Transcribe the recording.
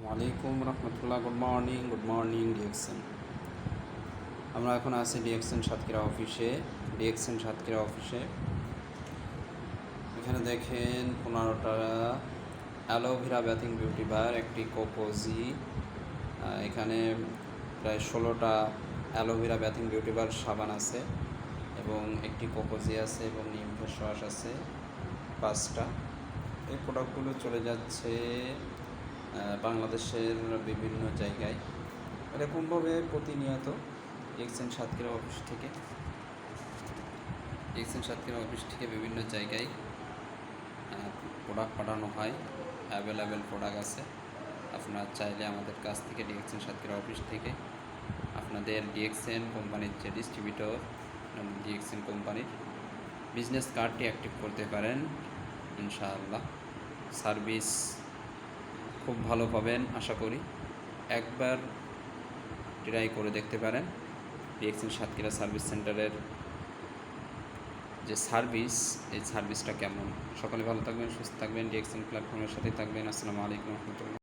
ওয়ালাইকুম রহমতুল্লাহ good morning good morning DXN আমরা এখন আছি ডিএক্সএন সাতক্ষীরা অফিসে ডিএক্সএন সাতক্ষীরা অফিসে এখানে দেখেন পনেরোটা অ্যালোভেরা ব্যাথিং বিউটি বার একটি কোকোজি এখানে প্রায় ষোলোটা অ্যালোভেরা ব্যাথিং বিউটি বার সাবান আছে এবং একটি কোকোজি আছে এবং নিম ফেস ওয়াশ আছে, পাঁচটা। এই প্রোডাক্টগুলো চলে যাচ্ছে বাংলাদেশের বিভিন্ন জায়গায়। এরকমভাবে প্রতিনিয়ত এক্সচেঞ্জ সাতক্ষীরা অফিস থেকে এক্সচেঞ্জ সাতক্ষীরা অফিস থেকে বিভিন্ন জায়গায় প্রোডাক্ট পাঠানো হয়। অ্যাভেলেবেল প্রোডাক্ট আছে। আপনার চাইলে আমাদের কাছ থেকে ডিএক্সএন সাতক্ষীরা অফিস থেকে আপনাদের ডিএক্সএন কোম্পানির যে ডিস্ট্রিবিউটর ডিএক্সএন কোম্পানির বিজনেস কার্ডটি অ্যাক্টিভ করতে পারেন, ইনশাআল্লাহ। সার্ভিস খুব ভালো পাবেন, আশা করি। একবার ট্রাই করে দেখতে পারেন। ডিএক্সএন সাতক্ষীরা সার্ভিস সেন্টারের যে সার্ভিস, এই সার্ভিসটা কেমন? সকলে ভালো থাকবেন, সুস্থ থাকবেন। ডিএক্সএন প্ল্যাটফর্মের সাথে থাকবেন। আসসালামু আলাইকুম রহমতুল্লাহ।